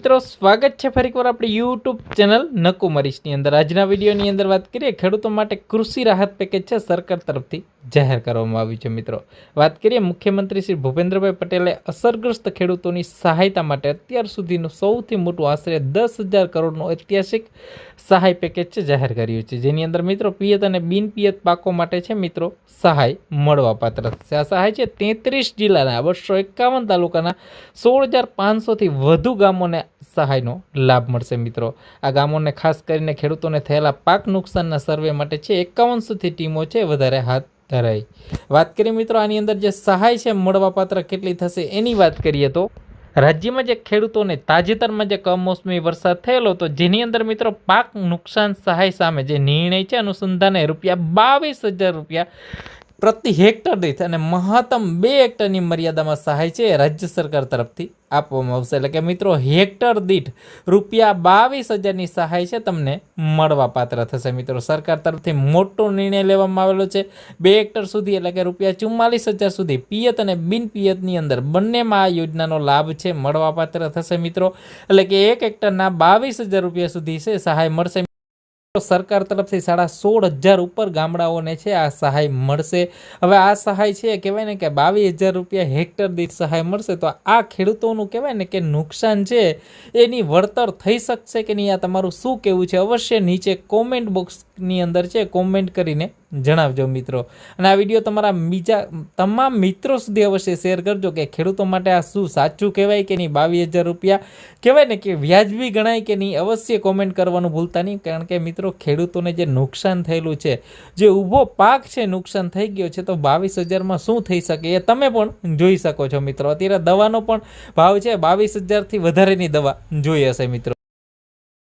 મિત્રો, સ્વાગત છે ફરીકવાર આપણી યુટ્યુબ ચેનલ નકુમરીશની અંદર. આજના વિડીયોની અંદર વાત કરીએ, ખેડૂતો માટે કૃષિ રાહત પેકેજ છે, સરકાર તરફથી જાહેર કરવામાં આવ્યું છે, મિત્રો. વાત કરીએ, મુખ્યમંત્રી શ્રી ભૂપેન્દ્રભાઈ પટેલે અસરગ્રસ્ત ખેડૂતોની સહાયતા માટે અત્યાર સુધીનું સૌથી મોટું આશરે દસ હજાર કરોડનું ઐતિહાસિક સહાય પેકેજ છે, જાહેર કર્યું છે. જેની અંદર, મિત્રો, પિયત અને બિન પિયત પાકો માટે છે, મિત્રો, સહાય મળવાપાત્ર થશે આ સહાય છે તેત્રીસ જિલ્લાના બસો એકાવન તાલુકાના સોળ હજાર પાંચસોથી વધુ ગામોને સહાયનો લાભ મળશે, મિત્રો. આ ગામોને ખાસ કરીને ખેડૂતોને થયેલા પાક નુકસાનના સર્વે માટે છે એકાવનસોથી ટીમો છે વધારે હાથ ધરાઈ. વાત કરીએ મિત્રો, આની અંદર જે સહાય છે મળવાપાત્ર કેટલી થશે એની વાત કરીએ તો, રાજ્યમાં જે ખેડૂતોને તાજેતરમાં જે કમોસમી વરસાદ થયેલો હતો, જેની અંદર મિત્રો પાક નુકસાન સહાય સામે જે નિર્ણય છે અનુસંધાને રૂપિયા બાવીસ હજાર રૂપિયા પ્રતિ હેક્ટર દીઠ અને મહત્તમ બે હેક્ટરની મર્યાદામાં સહાય છે રાજ્ય સરકાર તરફથી આપવામાં આવશે. એટલે કે મિત્રો, હેક્ટર દીઠ રૂપિયા બાવીસ હજારની સહાય છે તમને મળવાપાત્ર થશે. મિત્રો, સરકાર તરફથી મોટો નિર્ણય લેવામાં આવેલો છે. બે હેક્ટર સુધી, એટલે કે રૂપિયા ચુમ્માલીસ હજાર સુધી પિયત અને બિન પિયતની અંદર બંનેમાં આ યોજનાનો લાભ છે મળવાપાત્ર થશે મિત્રો. એટલે કે એક હેક્ટરના બાવીસ હજાર રૂપિયા સુધી છે, સહાય મળશે. સરકાર તરફથી સાડા સોળ હજાર ઉપર ગામડાઓને છે આ સહાય મળશે. હવે આ સહાય છે, કહેવાય ને કે બાવીસ હજાર રૂપિયા હેક્ટર દીઠ સહાય મળશે, તો આ ખેડૂતોનું કહેવાય ને કે નુકસાન છે, એની વળતર થઈ શકશે કે નહીં? આ તમારું શું કહેવું છે? અવશ્ય નીચે કોમેન્ટ બોક્સની અંદર છે કોમેન્ટ કરીને જણાવજો મિત્રો. અને આ વીડિયો તમારા બીજા તમામ મિત્રો સુધી અવશ્ય શેર કરજો કે ખેડૂતો માટે આ શું સાચું કહેવાય કે નહીં? બાવીસ હજાર રૂપિયા. કહેવાય ને કે વ્યાજબી ગણાય કે નહીં? અવશ્ય કોમેન્ટ કરવાનું ભૂલતા નહીં, કારણ કે મિત્રો ખેડૂતોને જે નુકસાન થયેલું છે, જે ઊભો પાક છે, નુકસાન થઈ ગયો છે, તો બાવીસ હજારમાં શું થઈ શકે એ તમે પણ જોઈ શકો છો મિત્રો. અત્યારે દવાનો પણ ભાવ છે, બાવીસ હજારથી વધારેની દવા જોઈ હશે મિત્રો.